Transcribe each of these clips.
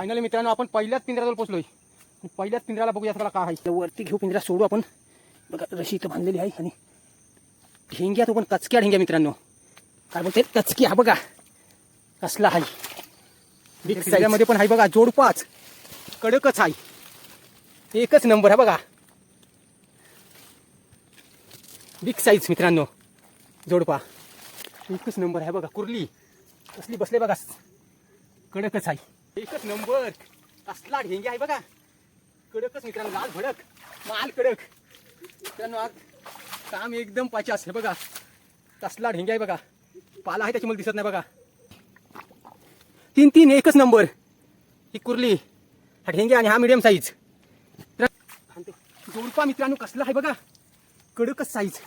Finally मित्रांनो आपण पहिल्याच पिंजऱ्याजवळ पोहोचलोय. पहिल्याच पिंजऱ्याला बघूया त्याला काय आहे. वरती घेऊ पिंजरा सोडू आपण. बघा रशी इथं बांधलेली आहे आणि ढेंग्या तो पण कचक्या ढेंग्या मित्रांनो. काय बोलते? कचकी हा बघा. कसला आहे बिग साईजमध्ये पण आहे बघा जोडपाच. कडकच आहे एकच नंबर आहे बघा. बिग साईज मित्रांनो. जोडपा. एकच नंबर आहे बघा कुर्ली. कसली बसले बघा. कडकच आहे एकच नंबर. कसला ढेंगे आहे बघा. कडकच मित्रांनो लाल भडक. माल कडक. मित्रांनो आज काम एकदम पाचे हे बघा. तसला ढेंगे आहे बघा. पाला आहे त्याची मला दिसत नाही बघा. तीन तीन एकच नंबर. ही कुर्ली. हा ढेंगे आणि हा मिडियम साईज जोडपा मित्रांनो कसला आहे बघा. कडकच साईज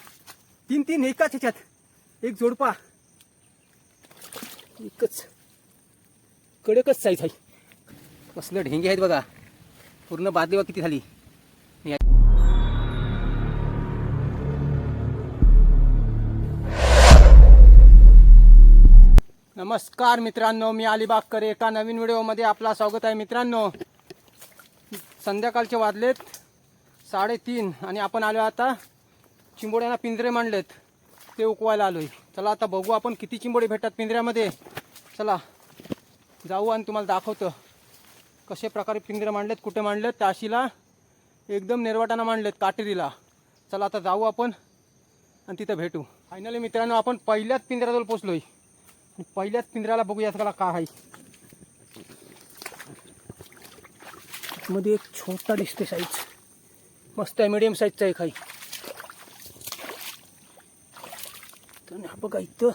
तीन तीन एकाच ह्याच्यात. एक जोडपा. एकच. कडकच साईज आहे. कसलं ढेंगे आहेत बघा. पूर्ण बादली बघ किती झाली. नमस्कार मित्रांनो मी अलिबागकर एका नवीन व्हिडिओमध्ये आपला स्वागत आहे मित्रांनो. संध्याकाळचे वाजलेत साडेतीन आणि आपण आलो आता चिंबोड्यांना पिंजरे मांडलेत. ते उकवायला आलोय. चला आता बघू आपण किती चिंबोडे भेटतात पिंजऱ्यामध्ये. चला जाऊ आणि तुम्हाला दाखवतो. कसे प्रकारे पिंजरे मांडलेत कुठे मांडलेत? ताशीला एकदम निर्वाटानं मांडलेत काटेरीला. चला आता जाऊ आपण आणि तिथं भेटू. फायनली मित्रांनो आपण पहिल्याच पिंजऱ्याजवळ पोचलोय आहे पहिल्याच पिंजऱ्याला बघूया सगळा काय आहे. मध्ये एक छोटा दिसते साईज मस्त आहे मिडियम साईजचा एक आहे. तर बघा इथं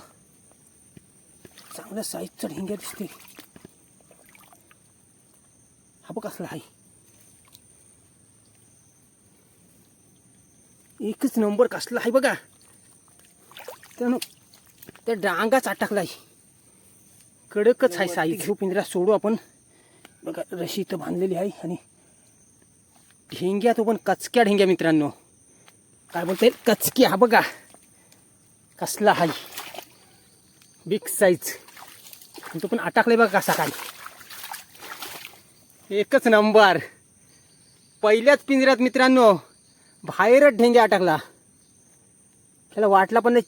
चांगल्या साईजचा ढिंग्या दिसते हा बघ कसला आहे एकच नंबर कसला आहे बघा त्यानं त्या डांगाच अटकलाय कडकच आहे साईज घेऊ पिंजरा सोडू आपण बघा रशी इथं बांधलेली आहे आणि ढेंग्या तो पण कचक्या ढेंग्या मित्रांनो काय बोलते कचकी हा बघा कसला आहे बिग साईज तो पण अटकलाय बघा कसा काय एकच नंबर. पहिल्याच पिंजऱ्यात मित्रांनो बाहेरच ढेंग्या अटकला. त्याला वाटला पण नाही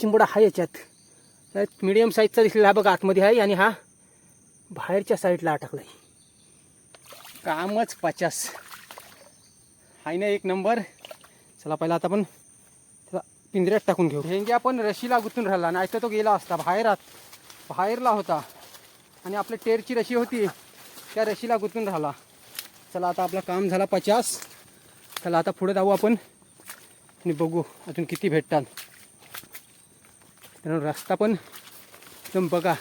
चिंबोडा आहे याच्यात. मिडियम साईजचा दिसलेला हा बघा आतमध्ये आहे आणि हा बाहेरच्या साईडला अटकलाय. कामच पचास. आहे ना एक नंबर. चला पहिला आता आपण त्याला पिंजऱ्यात टाकून घेऊ. ढेंगे आपण रशीला गुंतून राहिला. नाही तर तो गेला असता बाहेरात. बाहेरला होता. आणि आपल्या टेरची रशी होती. त्या रशीला गुंतून राहिला. चला आता आपलं काम झाला पचास. चला आता पुढे जाऊ आपण. आणि बघू अजून किती भेटतात. त्यानं रस्ता पण एकदम बघा.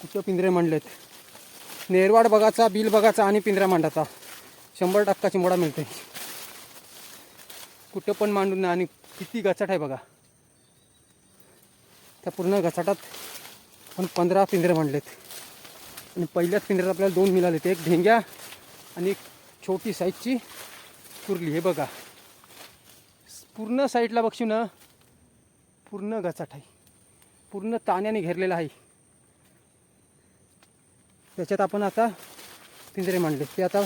कुठं पिंजरे मांडलेत. नेरवाड बघाचा बिल बघाचा आणि पिंजरा मांडाचा. शंभर टक्का चिंबोडा मिळते कुठं पण मांडून आणि किती गचाट आहे बघा. त्या पूर्ण गचाटात पण पंधरा पिंजरे मांडलेत. आणि पहिल्याच पिंजऱ्यात आपल्याला दोन मिळाले ते. एक ढेंग्या आणि एक छोटी साईजची कुरली. हे बघा. पूर्ण साईडला बघशी ना पूर्ण गचाट आहे. पूर्ण ताण्याने घेरलेला आहे. त्याच्यात आपण आता पिंजरे मांडले. ते आता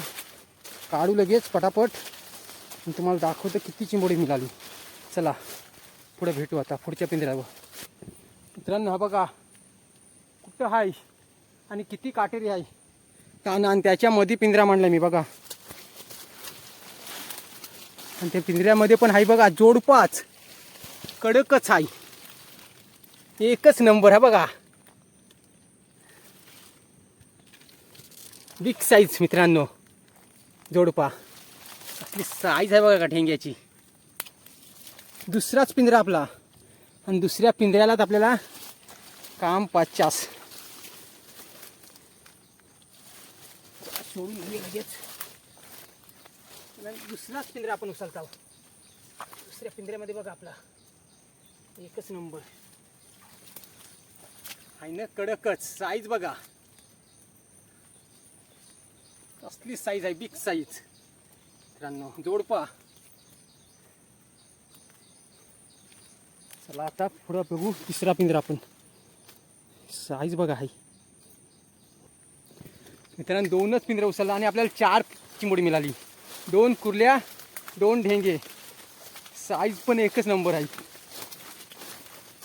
काढू लगेच पटापट. आणि तुम्हाला दाखवतो किती चिंबोडी मिळाली. चला पुढे भेटू आता पुढच्या पिंजऱ्यावर. मित्रांनो हा बघा. कुठं आहे आणि किती काटेरी आहे? ताना आणि त्याच्यामध्ये पिंजरा मांडला मी बघा. आणि त्या पिंजऱ्यामध्ये पण आहे बघा जोडपाच. कडकच आहे. एकच नंबर आहे बघा. बिग साईज मित्रांनो जोडपा. आपली साईज आहे बघा का ठेंग्याची. दुसराच पिंजरा आपला. आणि दुसऱ्या पिंजऱ्यालाच आपल्याला काम पचास सोडून घेऊया लगेच. दुसराच पिंजरा आपण उचलता दुसऱ्या पिंजऱ्यामध्ये बघा आपला. एकच नंबर. आहे ना कडकच. साईज बघा. असली साईज आहे बिग साईज मित्रांनो जोडपा चला आता पुढं बघू तिसरा पिंजरा आपण. साईज बघा आहे मित्रांनो दोनच पिंजरा उचलला आणि आपल्याला चार चिंबोडी मिळाली. दोन कुर्ल्या दोन ढेंगे. साईज पण एकच नंबर आहे.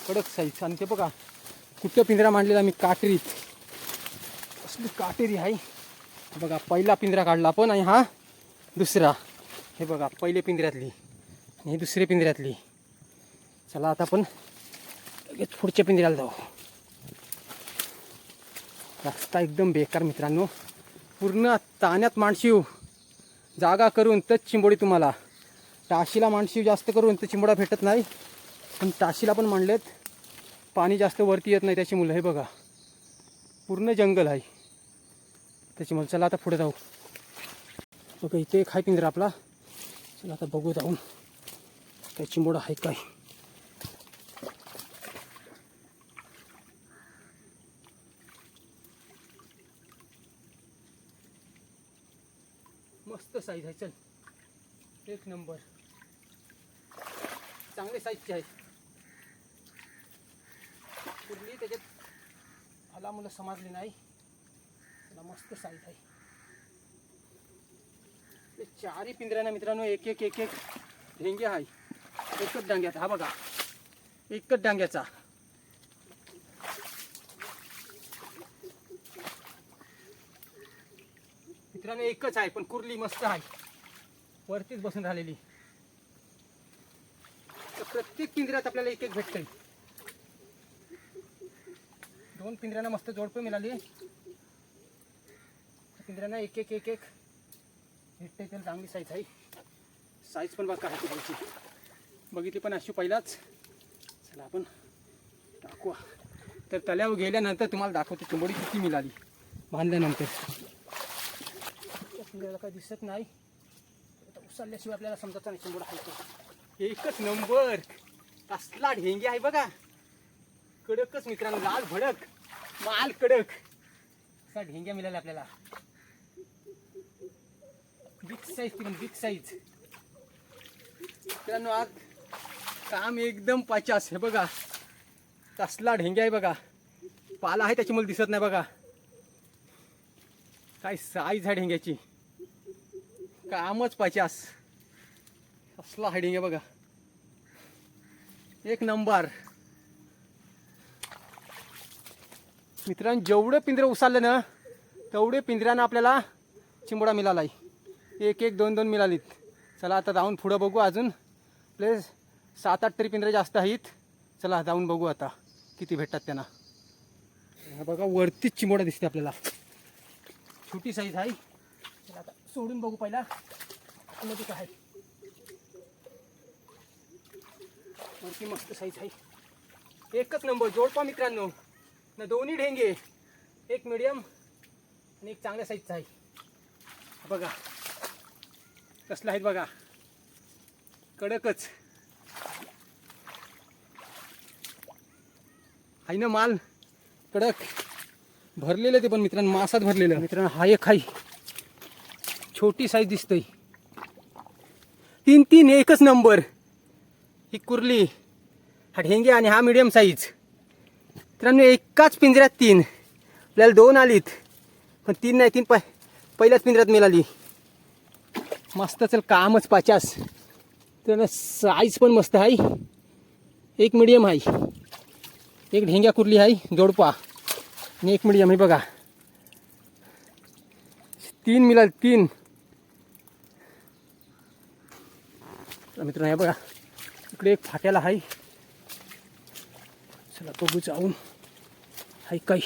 कडक साईज आणि ते बघा कुठं पिंजरा मांडलेला मी काटेरीत असली काटेरी आहे. बघा पहिला पिंजरा काढला आपण आणि हा दुसरा. हे बघा पहिले पिंजऱ्यातली. आणि हे दुसरे पिंजऱ्यातली. चला आता आपण लगेच पुढच्या पिंजऱ्याला जाऊ. रस्ता एकदम बेकार मित्रांनो. पूर्ण ताण्यात माणशीव जागा करून तर चिंबोडी तुम्हाला. टाशीला माणशीव जास्त करून तर चिंबोडा भेटत नाही. पण टाशीला पण मांडलेत. पाणी जास्त वरती येत नाही त्याची मुलं हे बघा. पूर्ण जंगल आहे. त्याची मुलं चला आता पुढे जाऊ. बघा इथे एक आहे पिंजरा आपला. चला आता बघू जाऊन. काय चिंबोडा आहे काय? मस्त साईज आहे चल. एक नंबर चांगले साईजचे आहेत. कुर्ली त्याच्यात आला मुलं समजली नाही. त्याला मस्त साईज आहे. ते चारही पिंजऱ्याना मित्रांनो एक एक एक एक. ढेंगे आहे एकच डांग्याचा हा बघा. एकच डांग्याचा. मित्रांनो एकच आहे पण कुर्ली मस्त आहे. वरतीच बसून राहिलेली. तर प्रत्येक पिंजऱ्यात आपल्याला एक एक भेटतंय. दोन पिंजऱ्यांना मस्त जोडपं मिळाली. पिंजऱ्यांना एक एक एक एक भेटते त्याला चांगली साईज आहे. साईज पण बघा आहे त्याची बघितली पण अशी पहिलाच. चला आपण टाकू तर तल्यावर गेल्यानंतर तुम्हाला दाखवते चिंबोडी किती मिळाली. बांधल्यानंतर आपल्याला काही दिसत नाही. आता उचलल्याशिवाय आपल्याला समजत नाही आहे तो. एकच नंबर. कसला ढेंगे आहे बघा. कडकच मित्रांनो लाल भडक. माल कडक. असा ढेंग्या मिळाल्या आपल्याला? बिग साईज ती पण बिग साईज मित्रांनो आज काम एकदम पाचास हे बघा. कसला ढेंग्या आहे बघा. पाला आहे त्याची मला दिसत नाही बघा. काय साईज आहे ढेंग्याची. कामच पाचास हायडिंग आहे बघा. एक नंबर. मित्रांनो जेवढं पिंजरं उचललं ना तेवढे पिंजऱ्यानं आपल्याला चिंबोडा मिळाला आहे. एक एक दोन दोन मिळालीत. चला आता जाऊन पुढं बघू अजून. प्लेस सात आठ तरी पिंजरे जास्त आहेत. चला जाऊन बघू आता किती भेटतात त्यांना. बघा वरतीच चिंबोडा दिसते आपल्याला. छोटी साईज आहे. चला आता सोडून बघू पहिला. नदी काय वरती मस्त साईज आहे. एकच नंबर जोडपा मित्रांनो. ना दोन्ही ढेंगे एक मिडियम आणि एक चांगल्या साईजचा आहे. बघा. कसला आहेत बघा. कडकच. आहे ना माल? कडक. भरलेलं ते पण मित्रांनो मासात भरलेलं. मित्रांनो हा एक आहे. छोटी साईज दिसतोय. तीन तीन एकच नंबर ही कुर्ली हा ढेंगे आणि हा मिडियम साईज मित्रांनो एकाच पिंजऱ्यात तीन. आपल्याला दोन आलीत पण तीन नाही तीन पाय पहिल्याच पिंजऱ्यात मिळाली. मस्त चल कामच पाचास. तर साईज पण मस्त आहे. एक मिडियम आहे. एक ढेंग्या कुर्ली आहे जोडपा. आणि एक मिडियम आहे बघा. तीन मिळाल तीन. मित्र मित्रांनो हे बघा इकडे एक फाट्याला आहे चला बघू जाऊन. हाय काय?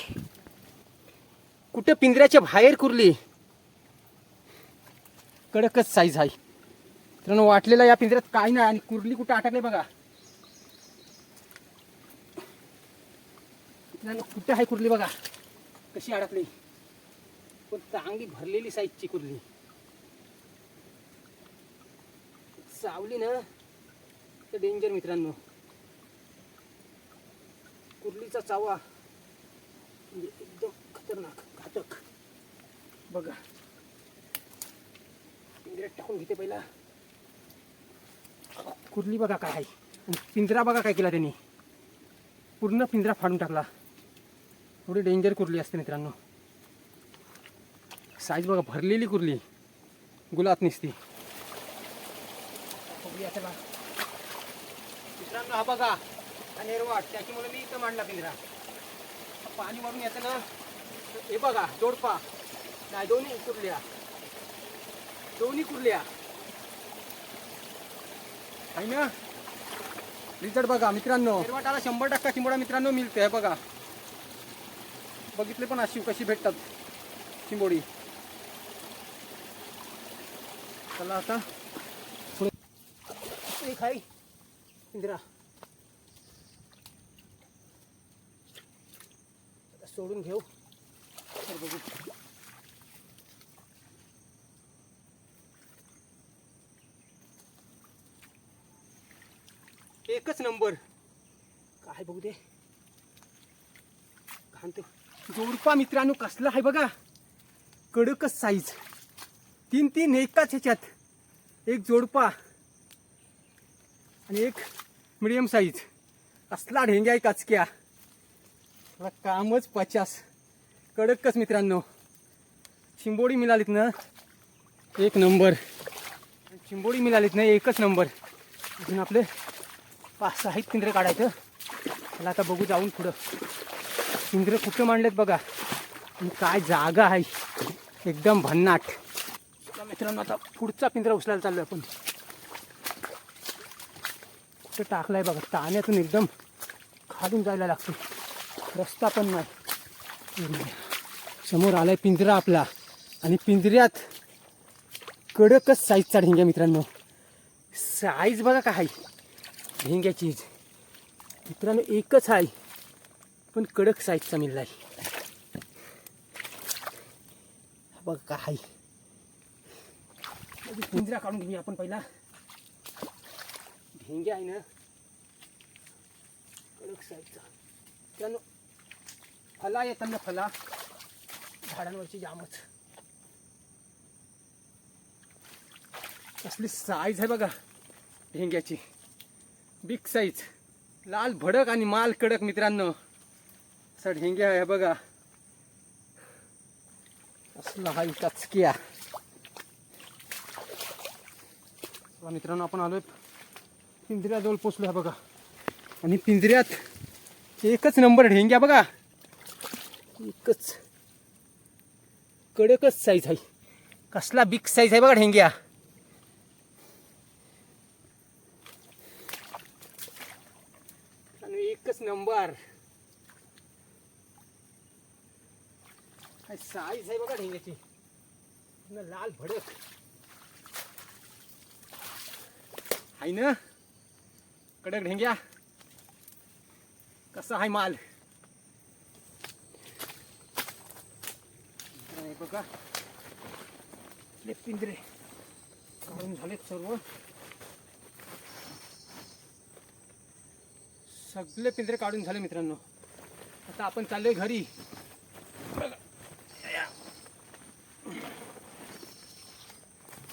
कुठे पिंजऱ्याच्या बाहेर कुरली? कडकच साईज आहे मित्रांनो वाटलेला या पिंजऱ्यात काय नाही आणि कुर्ली कुठं अटकले बघा. मित्रांनो कुठे आहे कुर्ली बघा? कशी अडकली? पण चांगली भरलेली साईजची कुर्ली. सावली ना तर डेंजर मित्रांनो. कुर्लीचा चावा म्हणजे एकदम खतरनाक घातक. बघा. पिंजऱ्यात टाकून घेते पहिला. कुर्ली बघा काय आहे. पिंजरा बघा काय केला त्यांनी. पूर्ण पिंजरा फाडून टाकला. थोडी डेंजर कुर्ली असते मित्रांनो. साईज बघा भरलेली कुर्ली. गुलात निसती. बघूया चला मित्रांनो हा बघा हा नेरवाट त्याच्यामुळे मी इथं मांडला पिंजरा. हा पाणी मारून येतं ना. हे बघा जोडपा. नाही दोन्ही कुरल्या. दोन्ही कुरल्या. आहे ना? रिझल्ट बघा मित्रांनो. निर्वाटाला शंभर टक्का चिंबोडा मित्रांनो मिळते हे बघा. बघितले पण अशी कशी भेटतात चिंबोडी. चला आता. पुढे एक इंदिरा सोडून घेऊ तर बघू एकच नंबर काय बघू दे घालतो जोडपा मित्रांनो कसला आहे बघा कडकच साईज तीन तीन एकाच ह्याच्यात एक जोडपा आणि एक मिडियम साईज असला ढेंग्या आहे काचक्या. मला कामच पचास. कडकच मित्रांनो. चिंबोडी मिळालीत ना एक नंबर चिंबोडी मिळालीत ना एकच नंबर अजून आपले पाच सहा आहेत काढायचं. मला आता बघू जाऊन पुढं. पिंजरे कुठं मांडलेत बघा. आणि काय जागा आहे. एकदम भन्नाट. मित्रांनो आता पुढचा पिंजरा उचलायला आहे आपण. कुठं टाकलाय बघा ताण्यातून एकदम खालून जायला लागतो रस्ता पण नाही. समोर आलाय पिंजरा आपला. आणि पिंजऱ्यात कडकच साईजचा ढिंग्या मित्रांनो. साईज बघा काय आहे. मित्रांनो एकच आहे. पण कडक साईजचा मिळलाय. बघा काय आहे. पिंजरा काढून घेऊया आपण पहिला. ढेंग्या आहे ना कडक साईजचा त्यानं फला येताना फला झाडांवरची जामच कसली साईज आहे बघा हिंग्याची बिग साईज लाल भडक आणि माल कडक मित्रांनो सर ढेंग्या आहे बघा असला हा कचकिया मित्रांनो आपण आलोय पिंजऱ्याजवळ पोचलो आहे बघा. आणि पिंजऱ्यात एकच नंबर ढेंग्या बघा. एकच. कडकच साईज आहे. कसला बिग साईज आहे बघा ढेंग्या. आणि एकच नंबर. साईज आहे बघा ढेंग्याची. लाल भडक. आहे ना? कडक ढेंग्या. कसा आहे माल? बघा. पिंजरे काढून झालेत सर्व. सगळे पिंजरे काढून झाले मित्रांनो. आता आपण चाललोय घरी.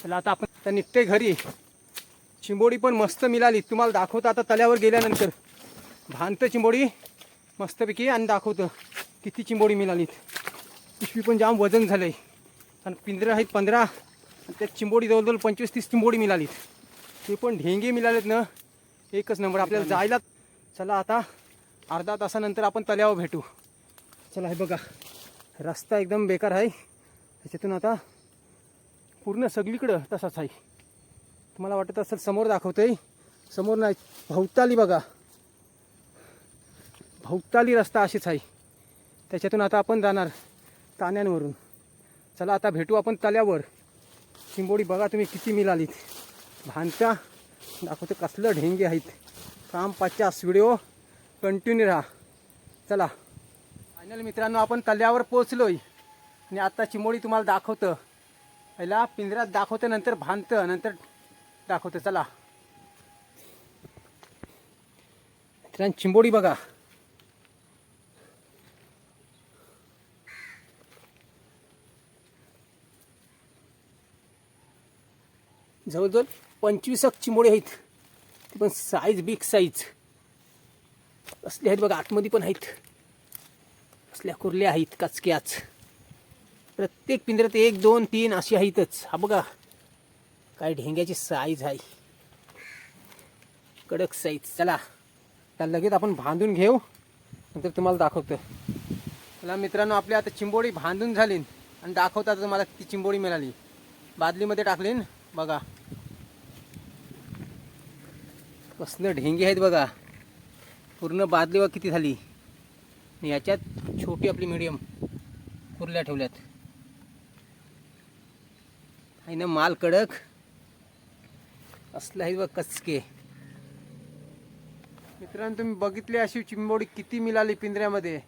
चला आता आपण आता निघते घरी. चिंबोडी पण मस्त मिळाली. तुम्हाला दाखवतं आता तल्यावर गेल्यानंतर. भांत चिंबोडी मस्तपैकी आणि दाखवतं किती चिंबोडी मिळालीत पिशवी पण जाम वजन झालं आहे आणि पिंजरा आहेत पंधरा. आणि त्यात चिंबोडी जवळजवळ पंचवीस तीस चिंबोडी मिळालीत. ते पण ढेंगे मिळालेत ना. एकच नंबर. आपल्याला जायला चला आता अर्धा तासानंतर आपण तल्यावर भेटू. चला हे बघा. रस्ता एकदम बेकार आहे. त्याच्यातून आता पूर्ण सगळीकडं तसाच आहे. तुम्हाला वाटत असेल समोर दाखवतोय. समोर नाही भवताली बघा. भवताली रस्ता अशीच आहे. त्याच्यातून आता आपण जाणार ताण्यांवरून चला आता भेटू आपण तल्यावर चिंबोडी बघा तुम्ही किती मिळालीत भानच्या दाखवते कसलं ढेंगे आहेत. काम पचास व्हिडिओ कंटिन्यू राहा. चला. फायनल मित्रांनो आपण तल्यावर पोचलोय आणि आता चिंबोडी तुम्हाला दाखवतं. पहिला पिंजऱ्यात दाखवतं नंतर भानतं नंतर दाखवतं चला. मित्रांनो चिंबोडी बघा. जवळजवळ पंचवीस चिंबोडी आहेत. ते पण साईज बिग साईज असले आहेत बघा आतमध्ये पण आहेत. असल्या कुर्ल्या आहेत काचक्याच. प्रत्येक पिंजऱ्यात एक दोन तीन अशी आहेतच. हा बघा. काय ढेंग्याची साईज आहे कडक साईज चला त्याला लगेच आपण बांधून घेऊ. नंतर तुम्हाला दाखवतो. चला मित्रांनो आपली आता चिंबोडी बांधून झाली आणि दाखवता तुम्हाला किती चिंबोडी मिळाली. बादलीमध्ये टाकली बघा. कसलं ढेंगे आहेत बघा. पूर्ण बादली बघा किती झाली? याच्यात छोटी आपली मीडियम कुर्ल्या ठेवल्यात. आहे ना माल कडक. असलं आहे कचके मित्रांनो तुम्ही बघितली अशी चिंबोडी किती मिळाली पिंजऱ्यामध्ये?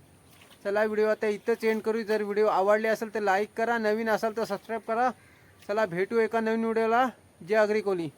चला व्हिडिओ आता इथंच एंड करू जर व्हिडिओ आवडले असेल तर लाईक करा. नवीन असाल तर सबस्क्राईब करा. चला भेटू एका नवीन व्हिडिओला. जय अग्री कोली.